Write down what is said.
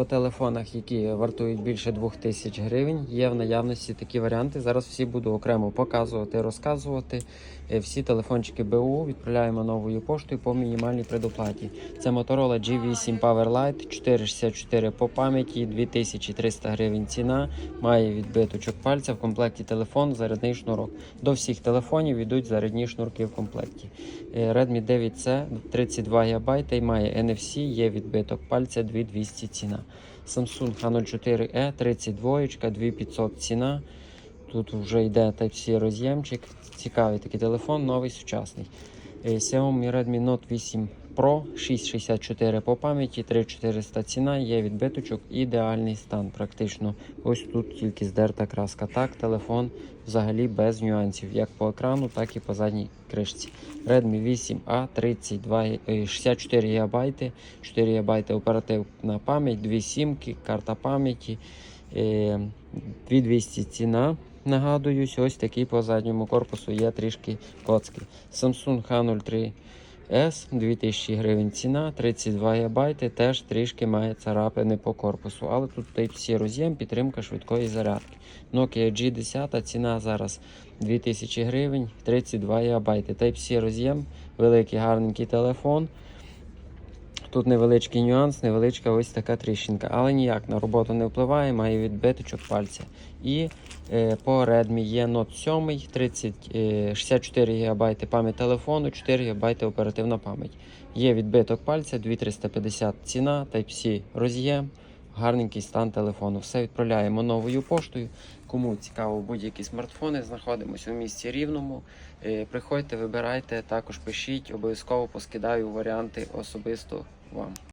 по телефонах, які вартують більше 2000 гривень. Є в наявності такі варіанти. Зараз всі буду окремо показувати, розказувати. Е, Всі телефончики БУ відправляємо новою поштою по мінімальній предоплаті. Це Motorola G8 Powerlite 464 по пам'яті, 2300 гривень ціна. Має відбиточок пальця в комплекті телефон, зарядний шнурок. До всіх телефонів йдуть зарядні шнурки в комплекті. Е, Redmi 9C 32 ГБ і має NFC, є відбиток пальця 2200 ціна. Samsung A04e 32 2500 ціна. Тут вже йде Type-C роз'ємчик. Цікавий такий телефон, новий сучасний. Xiaomi Redmi Note 8 Pro 664 по пам'яті, 3400 ціна, є відбиточок, ідеальний стан. Практично ось тут тільки здерта краска. Так, телефон взагалі без нюансів, як по екрану, так і по задній кришці. Redmi 8A 32, е, 64 ГБ, 4 ГБ оперативна пам'ять, 2 сімки, карта пам'яті, е, 2200 ціна. Нагадуюсь, ось такий по задньому корпусу є трішки коцки. Samsung H03 S 2000 гривень ціна, 32 ГБ, теж трішки має царапини по корпусу. Але тут Type-C роз'єм, підтримка швидкої зарядки. Nokia G10 ціна зараз 2000 гривень, 32 ГБ. Type-C роз'єм, великий гарненький телефон. Тут невеличкий нюанс, невеличка ось така тріщинка, але ніяк на роботу не впливає, має відбиточок пальця. І е, по Redmi є Note 7, 30, е, 64 ГБ пам'ять телефону, 4 ГБ оперативна пам'ять. Є відбиток пальця, 2350 ціна, Type-C роз'єм, гарненький стан телефону. Все відправляємо новою поштою. Кому цікаво будь-які смартфони, знаходимося у місті Рівному. Е, Приходьте, вибирайте, також пишіть, обов'язково поскидаю варіанти особисто вам.